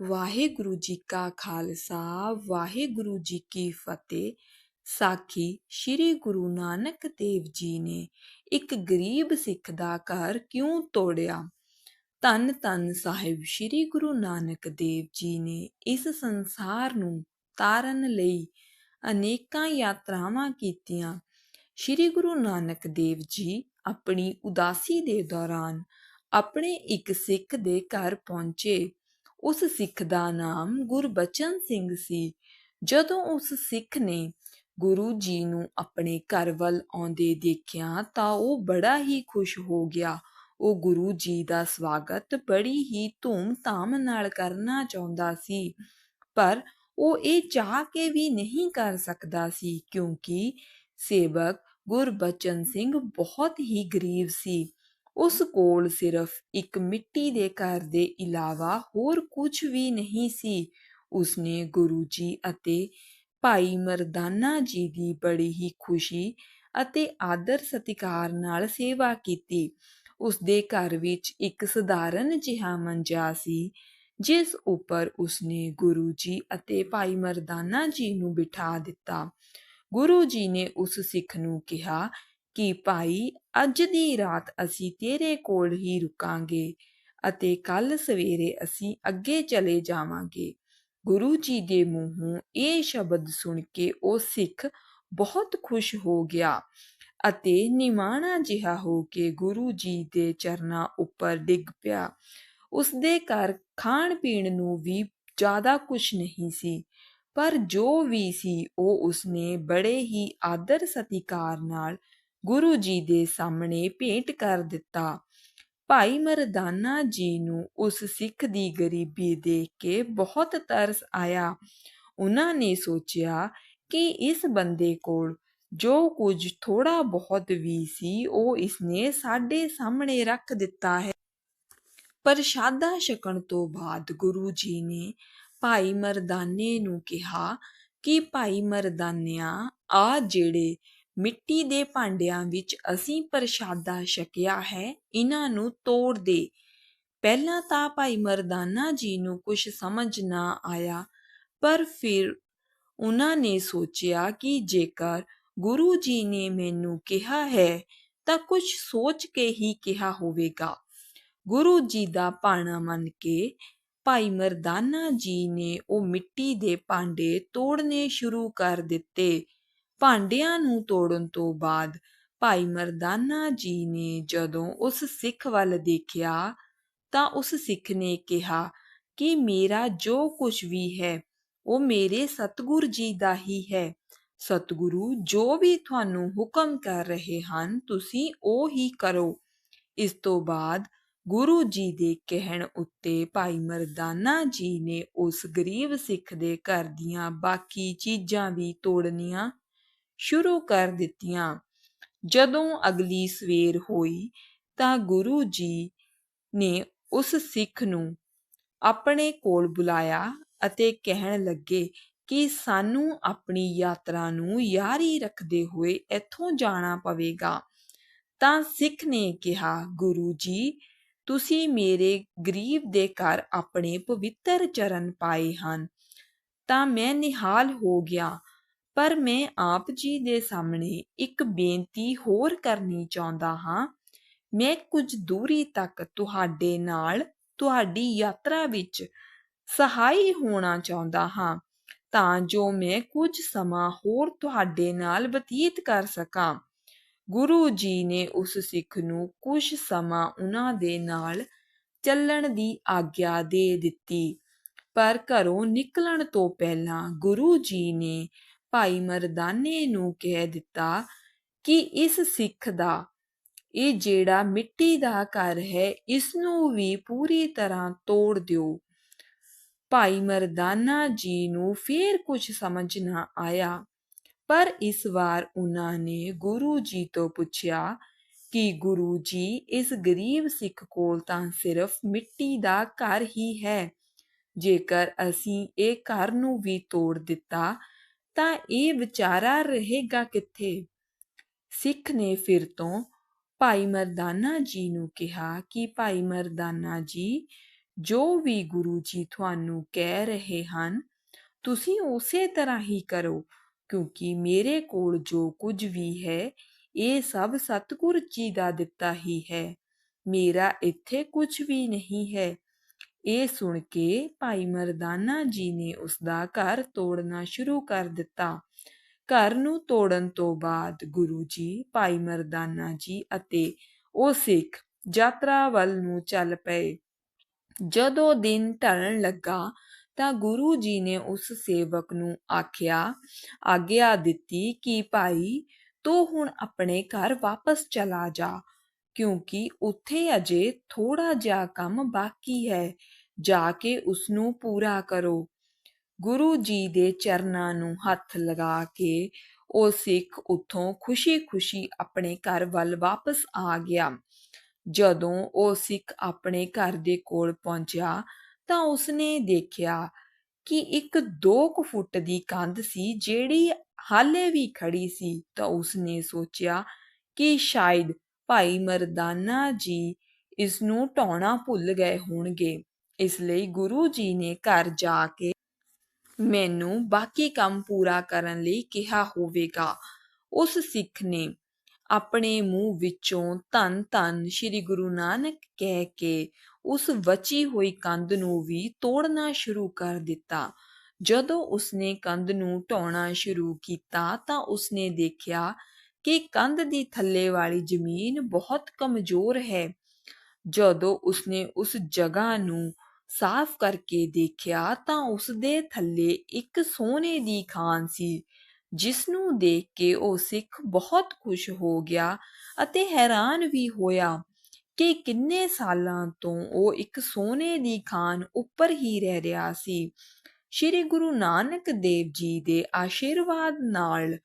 ਵਾਹਿਗੁਰੂ ਜੀ ਕਾ ਖਾਲਸਾ, ਵਾਹਿਗੁਰੂ ਜੀ ਕੀ ਫਤਿਹ। ਸਾਖੀ ਸ੍ਰੀ ਗੁਰੂ ਨਾਨਕ ਦੇਵ ਜੀ ਨੇ ਇੱਕ ਗਰੀਬ ਸਿੱਖ ਦਾ ਘਰ ਕਿਉਂ ਤੋੜਿਆ? ਧੰਨ ਧੰਨ ਸਾਹਿਬ ਸ੍ਰੀ ਗੁਰੂ ਨਾਨਕ ਦੇਵ ਜੀ ਨੇ ਇਸ ਸੰਸਾਰ ਨੂੰ ਤਾਰਨ ਲਈ ਅਨੇਕਾਂ ਯਾਤਰਾਵਾਂ ਕੀਤੀਆਂ। ਸ੍ਰੀ ਗੁਰੂ ਨਾਨਕ ਦੇਵ ਜੀ ਆਪਣੀ ਉਦਾਸੀ ਦੇ ਦੌਰਾਨ ਆਪਣੇ ਇੱਕ ਸਿੱਖ ਦੇ ਘਰ ਪਹੁੰਚੇ। ਉਸ ਸਿੱਖ ਦਾ ਨਾਮ ਗੁਰਬਚਨ ਸਿੰਘ ਸੀ। ਜਦੋਂ ਉਸ ਸਿੱਖ ਨੇ ਗੁਰੂ ਜੀ ਨੂੰ ਆਪਣੇ ਘਰ ਵੱਲ ਆਉਂਦੇ ਦੇਖਿਆ ਤਾਂ ਉਹ ਬੜਾ ਹੀ ਖੁਸ਼ ਹੋ ਗਿਆ। ਉਹ ਗੁਰੂ ਜੀ ਦਾ ਸਵਾਗਤ ਬੜੀ ਹੀ ਧੂਮ-ਧਾਮ ਨਾਲ ਕਰਨਾ ਚਾਹੁੰਦਾ ਸੀ। ਪਰ ਉਹ ਇਹ ਚਾਹ ਕੇ ਵੀ ਨਹੀਂ ਕਰ ਸਕਦਾ ਸੀ ਕਿਉਂਕਿ ਸੇਵਕ ਗੁਰਬਚਨ ਸਿੰਘ ਬਹੁਤ ਹੀ ਗਰੀਬ ਸੀ। ਉਸ ਕੋਲ ਸਿਰਫ ਇੱਕ ਮਿੱਟੀ ਦੇ ਘਰ ਦੇ ਇਲਾਵਾ ਹੋਰ ਕੁਝ ਵੀ ਨਹੀਂ ਸੀ। ਉਸਨੇ ਗੁਰੂ ਜੀ ਅਤੇ ਭਾਈ ਮਰਦਾਨਾ ਜੀ ਦੀ ਬੜੀ ਹੀ ਖੁਸ਼ੀ ਅਤੇ ਆਦਰ ਸਤਿਕਾਰ ਨਾਲ ਸੇਵਾ ਕੀਤੀ। ਉਸ ਦੇ ਘਰ ਵਿੱਚ ਇੱਕ ਸਧਾਰਨ ਜਿਹਾ ਮੰਜਾ ਸੀ, ਜਿਸ ਉੱਪਰ ਉਸਨੇ ਗੁਰੂ ਜੀ ਅਤੇ ਭਾਈ ਮਰਦਾਨਾ ਜੀ ਨੂੰ ਬਿਠਾ ਦਿੱਤਾ। ਗੁਰੂ ਜੀ ਨੇ ਉਸ ਸਿੱਖ ਨੂੰ ਕਿਹਾ ਕਿ ਭਾਈ, ਅੱਜ ਦੀ ਰਾਤ ਅਸੀਂ ਤੇਰੇ ਕੋਲ ਹੀ ਰੁਕਾਂਗੇ ਅਤੇ ਕੱਲ ਸਵੇਰੇ ਅਸੀਂ ਅੱਗੇ ਚਲੇ ਜਾਵਾਂਗੇ। ਗੁਰੂ ਜੀ ਦੇ ਮੂੰਹੋਂ ਇਹ ਸ਼ਬਦ ਸੁਣ ਕੇ ਉਹ ਸਿੱਖ ਬਹੁਤ ਖੁਸ਼ ਹੋ ਗਿਆ ਅਤੇ ਨਿਮਾਣਾ ਜਿਹਾ ਹੋ ਕੇ ਗੁਰੂ ਜੀ ਦੇ ਚਰਨਾਂ ਉੱਪਰ ਡਿੱਗ ਪਿਆ। ਉਸ ਦੇ ਘਰ ਖਾਣ ਪੀਣ ਨੂੰ ਵੀ ਜ਼ਿਆਦਾ ਕੁਝ ਨਹੀਂ ਸੀ, ਪਰ ਜੋ ਵੀ ਸੀ ਉਹ ਉਸਨੇ ਬੜੇ ਹੀ ਆਦਰ ਸਤਿਕਾਰ ਨਾਲ ਗੁਰੂ ਜੀ ਦੇ ਸਾਹਮਣੇ ਭੇਟ ਕਰ ਦਿੱਤਾ। ਭਾਈ ਮਰਦਾਨਾ ਜੀ ਨੂੰ ਉਸ ਸਿੱਖ ਦੀ ਗਰੀਬੀ ਦੇਖ ਕੇ ਬਹੁਤ ਤਰਸ ਆਇਆ। ਉਹਨਾਂ ਨੇ ਸੋਚਿਆ ਕਿ ਇਸ ਬੰਦੇ ਕੋਲ ਜੋ ਕੁਝ ਥੋੜਾ ਬਹੁਤ ਵੀ ਸੀ, ਉਹ ਇਸਨੇ ਸਾਡੇ ਸਾਹਮਣੇ ਰੱਖ ਦਿੱਤਾ ਹੈ। ਪ੍ਰਸ਼ਾਦਾ ਛਕਣ ਤੋਂ ਬਾਅਦ ਗੁਰੂ ਜੀ ਨੇ ਭਾਈ ਮਰਦਾਨੇ ਨੂੰ ਕਿਹਾ ਕਿ ਭਾਈ ਮਰਦਾਨਿਆ ਆ ਜਿਹੜੇ ਮਿੱਟੀ ਦੇ ਭਾਂਡਿਆਂ ਵਿੱਚ ਅਸੀਂ ਪ੍ਰਸ਼ਾਦਾ ਛਕਿਆ ਹੈ, ਇਹਨਾਂ ਨੂੰ ਤੋੜ ਦੇ। ਪਹਿਲਾਂ ਤਾਂ ਭਾਈ ਮਰਦਾਨਾ ਜੀ ਨੂੰ ਕੁਝ ਸਮਝ ਨਾ ਆਇਆ, ਪਰ ਫਿਰ ਉਹਨਾਂ ਨੇ ਸੋਚਿਆ ਕਿ ਜੇਕਰ ਗੁਰੂ ਜੀ ਨੇ ਮੈਨੂੰ ਕਿਹਾ ਹੈ, ਤਾਂ ਕੁਝ ਸੋਚ ਕੇ ਹੀ ਕਿਹਾ ਹੋਵੇਗਾ। ਗੁਰੂ ਜੀ ਦਾ ਪਾਣਾ ਮੰਨ ਕੇ ਭਾਈ ਮਰਦਾਨਾ ਜੀ ਨੇ ਉਹ ਮਿੱਟੀ ਦੇ ਭਾਂਡੇ ਤੋੜਨੇ ਸ਼ੁਰੂ ਕਰ ਦਿੱਤੇ। ਭਾਂਡਿਆਂ ਨੂੰ ਤੋੜਨ ਤੋਂ ਬਾਅਦ ਭਾਈ ਮਰਦਾਨਾ ਜੀ ਨੇ ਜਦੋਂ ਉਸ ਸਿੱਖ ਵੱਲ ਦੇਖਿਆ ਤਾਂ ਉਸ ਸਿੱਖ ਨੇ ਕਿਹਾ ਕਿ ਮੇਰਾ ਜੋ ਕੁਝ ਵੀ ਹੈ, ਉਹ ਮੇਰੇ ਸਤਿਗੁਰ ਜੀ ਦਾ ਹੀ ਹੈ। ਸਤਿਗੁਰੂ ਜੋ ਵੀ ਤੁਹਾਨੂੰ ਹੁਕਮ ਕਰ ਰਹੇ ਹਨ, ਤੁਸੀਂ ਉਹ ਹੀ ਕਰੋ। ਇਸ ਤੋਂ ਬਾਅਦ ਗੁਰੂ ਜੀ ਦੇ ਕਹਿਣ ਉੱਤੇ ਭਾਈ ਮਰਦਾਨਾ ਜੀ ਨੇ ਉਸ ਗਰੀਬ ਸਿੱਖ ਦੇ ਘਰ ਦੀਆਂ ਬਾਕੀ ਚੀਜ਼ਾਂ ਵੀ ਤੋੜਨੀਆਂ ਸ਼ੁਰੂ ਕਰ ਦਿੱਤੀਆਂ। ਜਦੋਂ ਅਗਲੀ ਸਵੇਰ ਹੋਈ ਤਾਂ ਗੁਰੂ ਜੀ ਨੇ ਉਸ ਸਿੱਖ ਨੂੰ ਆਪਣੇ ਕੋਲ ਬੁਲਾਇਆ ਅਤੇ ਕਹਿਣ ਲੱਗੇ ਕਿ ਸਾਨੂੰ ਆਪਣੀ ਯਾਤਰਾ ਨੂੰ ਯਾਰੀ ਰੱਖਦੇ ਹੋਏ ਇੱਥੋਂ ਜਾਣਾ ਪਵੇਗਾ। ਤਾਂ ਸਿੱਖ ਨੇ ਕਿਹਾ, ਗੁਰੂ ਜੀ, ਤੁਸੀਂ ਮੇਰੇ ਗਰੀਬ ਦੇ ਘਰ ਆਪਣੇ ਪਵਿੱਤਰ ਚਰਨ ਪਾਏ ਹਨ। ਤਾਂ ਮੈਂ ਨਿਹਾਲ ਹੋ ਗਿਆ। ਪਰ ਮੈਂ ਆਪ ਜੀ ਦੇ ਸਾਹਮਣੇ ਇੱਕ ਬੇਨਤੀ ਹੋਰ ਕਰਨੀ ਚਾਹੁੰਦਾ ਹਾਂ। ਮੈਂ ਕੁਝ ਦੂਰੀ ਤੱਕ ਤੁਹਾਡੇ ਨਾਲ ਤੁਹਾਡੀ ਯਾਤਰਾ ਵਿੱਚ ਸਹਾਈ ਹੋਣਾ ਚਾਹੁੰਦਾ ਹਾਂ ਤਾਂ ਜੋ ਮੈਂ ਕੁਝ ਸਮਾਂ ਹੋਰ ਤੁਹਾਡੇ ਨਾਲ ਬਤੀਤ ਕਰ ਸਕਾਂ। ਗੁਰੂ ਜੀ ਨੇ ਉਸ ਸਿੱਖ ਨੂੰ ਕੁਝ ਸਮਾਂ ਉਹਨਾਂ ਦੇ ਨਾਲ ਚੱਲਣ ਦੀ ਆਗਿਆ ਦੇ ਦਿੱਤੀ। ਪਰ ਘਰੋਂ ਨਿਕਲਣ ਤੋਂ ਪਹਿਲਾਂ ਗੁਰੂ ਜੀ ਨੇ ਭਾਈ ਮਰਦਾਨੇ ਨੂੰ ਕਹਿ ਦਿੱਤਾ ਕਿ ਇਸ ਸਿੱਖ ਦਾ, ਇਹ ਜਿਹੜਾ ਮਿੱਟੀ ਦਾ ਘਰ ਹੈ ਇਸ ਨੂੰ ਵੀ ਪੂਰੀ ਤਰ੍ਹਾਂ ਤੋੜ ਦਿਓ। ਭਾਈ ਮਰਦਾਨਾ ਜੀ ਨੂੰ ਫੇਰ ਕੁਝ ਸਮਝ ਨਾ ਆਇਆ, ਪਰ ਇਸ ਵਾਰ ਉਹਨਾਂ ਨੇ ਗੁਰੂ ਜੀ ਤੋਂ ਪੁੱਛਿਆ ਕਿ ਗੁਰੂ ਜੀ, ਇਸ ਗਰੀਬ ਸਿੱਖ ਕੋਲ ਤਾਂ ਸਿਰਫ ਮਿੱਟੀ ਦਾ ਘਰ ਹੀ ਹੈ। ਜੇਕਰ ਅਸੀਂ ਇਹ ਘਰ ਨੂੰ ਵੀ ਤੋੜ ਦਿੱਤਾ ਤਾਂ ਇਹ ਵਿਚਾਰਾ ਰਹੇਗਾ ਕਿੱਥੇ? ਸਿੱਖ ਨੇ ਫਿਰ ਤੋਂ ਭਾਈ ਮਰਦਾਨਾ ਜੀ ਨੂੰ ਕਿਹਾ ਕਿ ਭਾਈ ਮਰਦਾਨਾ ਜੀ, ਜੋ ਵੀ ਗੁਰੂ ਜੀ ਤੁਹਾਨੂੰ ਕਹਿ ਰਹੇ ਹਨ, ਤੁਸੀਂ ਉਸੇ ਤਰ੍ਹਾਂ ਹੀ ਕਰੋ, ਕਿਉਂਕਿ ਮੇਰੇ ਕੋਲ ਜੋ ਕੁਝ ਵੀ ਹੈ, ਇਹ ਸਭ ਸਤਿਗੁਰ ਜੀ ਦਾ ਦਿੱਤਾ ਹੀ ਹੈ। ਮੇਰਾ ਇੱਥੇ ਕੁਝ ਵੀ ਨਹੀਂ ਹੈ। ਇਹ ਸੁਣ ਕੇ ਭਾਈ ਮਰਦਾਨਾ ਜੀ ਨੇ ਉਸ ਦਾ ਘਰ ਤੋੜਨਾ ਸ਼ੁਰੂ ਕਰ ਦਿੱਤਾ। ਘਰ ਨੂੰ ਤੋੜਨ ਤੋਂ ਬਾਅਦ ਗੁਰੂ ਜੀ, ਭਾਈ ਮਰਦਾਨਾ ਜੀ ਅਤੇ ਉਹ ਸਿੱਖ ਯਾਤਰਾ ਵੱਲ ਨੂੰ ਚੱਲ ਪਏ। ਜਦੋਂ ਦਿਨ ਢਲਣ ਲੱਗਾ ਤਾਂ ਗੁਰੂ ਜੀ ਨੇ ਉਸ ਸੇਵਕ ਨੂੰ ਆਖਿਆ, ਆਗਿਆ ਦਿੱਤੀ ਕਿ ਭਾਈ, ਤੂੰ ਹੁਣ ਆਪਣੇ ਘਰ ਵਾਪਸ ਚਲਾ ਜਾ, ਕਿਉਂਕਿ ਉੱਥੇ ਅਜੇ ਥੋੜਾ ਜਿਹਾ ਕੰਮ ਬਾਕੀ ਹੈ। ਜਾ ਕੇ ਉਸ ਨੂੰ ਪੂਰਾ ਕਰੋ। ਗੁਰੂ ਜੀ ਦੇ ਚਰਨਾਂ ਨੂੰ ਹੱਥ ਲਗਾ ਕੇ ਉਹ ਸਿੱਖ ਉੱਥੋਂ ਖੁਸ਼ੀ-ਖੁਸ਼ੀ ਆਪਣੇ ਘਰ ਵੱਲ ਵਾਪਸ ਆ ਗਿਆ। ਜਦੋਂ ਉਹ ਸਿੱਖ ਆਪਣੇ ਘਰ ਦੇ ਕੋਲ ਪਹੁੰਚਿਆ ਤਾਂ ਉਸਨੇ ਦੇਖਿਆ ਕਿ ਇੱਕ 2 ਕੁ ਫੁੱਟ ਦੀ ਕੰਧ ਸੀ ਜਿਹੜੀ ਹਾਲੇ ਵੀ ਖੜੀ ਸੀ ਤਾਂ ਉਸਨੇ ਸੋਚਿਆ ਕਿ ਸ਼ਾਇਦ ਭਾਈ ਮਰਦਾਨਾ ਜੀ ਇਸ ਨੂੰ ਢਾਉਣਾ ਭੁੱਲ ਗਏ ਹੋਣਗੇ। ਇਸ ਲਈ ਗੁਰੂ ਜੀ ਨੇ ਘਰ ਜਾ ਕੇ ਮੈਨੂੰ ਬਾਕੀ ਕੰਮ ਪੂਰਾ ਕਰਨ ਲਈ ਕਿਹਾ ਹੋਵੇਗਾ। ਉਸ ਸਿੱਖ ਨੇ ਆਪਣੇ ਮੂੰਹ ਵਿੱਚੋਂ ਧੰਨ ਧੰਨ ਸ੍ਰੀ ਗੁਰੂ ਨਾਨਕ ਕਹਿ ਕੇ ਉਸ ਵਚੀ ਹੋਈ ਕੰਧ ਨੂੰ ਵੀ ਤੋੜਨਾ ਸ਼ੁਰੂ ਕਰ ਦਿੱਤਾ। ਜਦੋਂ ਉਸਨੇ ਕੰਧ ਨੂੰ ਢਾਉਣਾ ਸ਼ੁਰੂ ਕੀਤਾ ਤਾਂ ਉਸਨੇ ਦੇਖਿਆ ਕਿ ਕੰਧ ਦੀ ਥੱਲੇ ਵਾਲੀ ਜ਼ਮੀਨ ਬਹੁਤ ਕਮਜ਼ੋਰ ਹੈ। ਜਦੋਂ ਉਸਨੇ ਉਸ ਜਗ੍ਹਾ ਨੂੰ ਸਾਫ਼ ਕਰਕੇ ਦੇਖਿਆ ਤਾਂ ਉਸ ਦੇ ਥੱਲੇ ਇੱਕ ਸੋਨੇ ਦੀ ਖਾਨ ਸੀ ਜਿਸ ਨੂੰ ਦੇਖ ਕੇ ਉਹ ਸਿੱਖ ਬਹੁਤ ਖੁਸ਼ ਹੋ ਗਿਆ ਅਤੇ ਹੈਰਾਨ ਵੀ ਹੋਇਆ ਕਿ ਕਿੰਨੇ ਸਾਲਾਂ ਤੋਂ ਉਹ ਇੱਕ ਸੋਨੇ ਦੀ ਖਾਨ ਉੱਪਰ ਹੀ ਰਹਿ ਰਿਹਾ ਸੀ। ਸ੍ਰੀ ਗੁਰੂ ਨਾਨਕ ਦੇਵ ਜੀ ਦੇ ਆਸ਼ੀਰਵਾਦ ਨਾਲ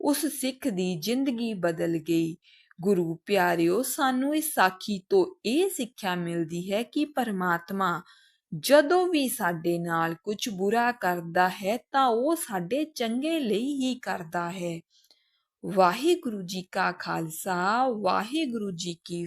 ਉਸ ਸਿੱਖ ਦੀ ਜ਼ਿੰਦਗੀ ਬਦਲ ਗਈ। ਗੁਰੂ ਪਿਆਰਿਓ, ਸਾਨੂੰ ਇਸ ਸਾਖੀ ਤੋਂ ਇਹ ਸਿੱਖਿਆ ਮਿਲਦੀ ਹੈ ਕਿ ਪਰਮਾਤਮਾ ਜਦੋਂ ਵੀ ਸਾਡੇ ਨਾਲ ਕੁਝ ਬੁਰਾ ਕਰਦਾ ਹੈ, ਤਾਂ ਉਹ ਸਾਡੇ ਚੰਗੇ ਲਈ ਹੀ ਕਰਦਾ ਹੈ। ਵਾਹਿਗੁਰੂ ਜੀ ਕਾ ਖਾਲਸਾ, ਵਾਹਿਗੁਰੂ ਜੀ ਕੀ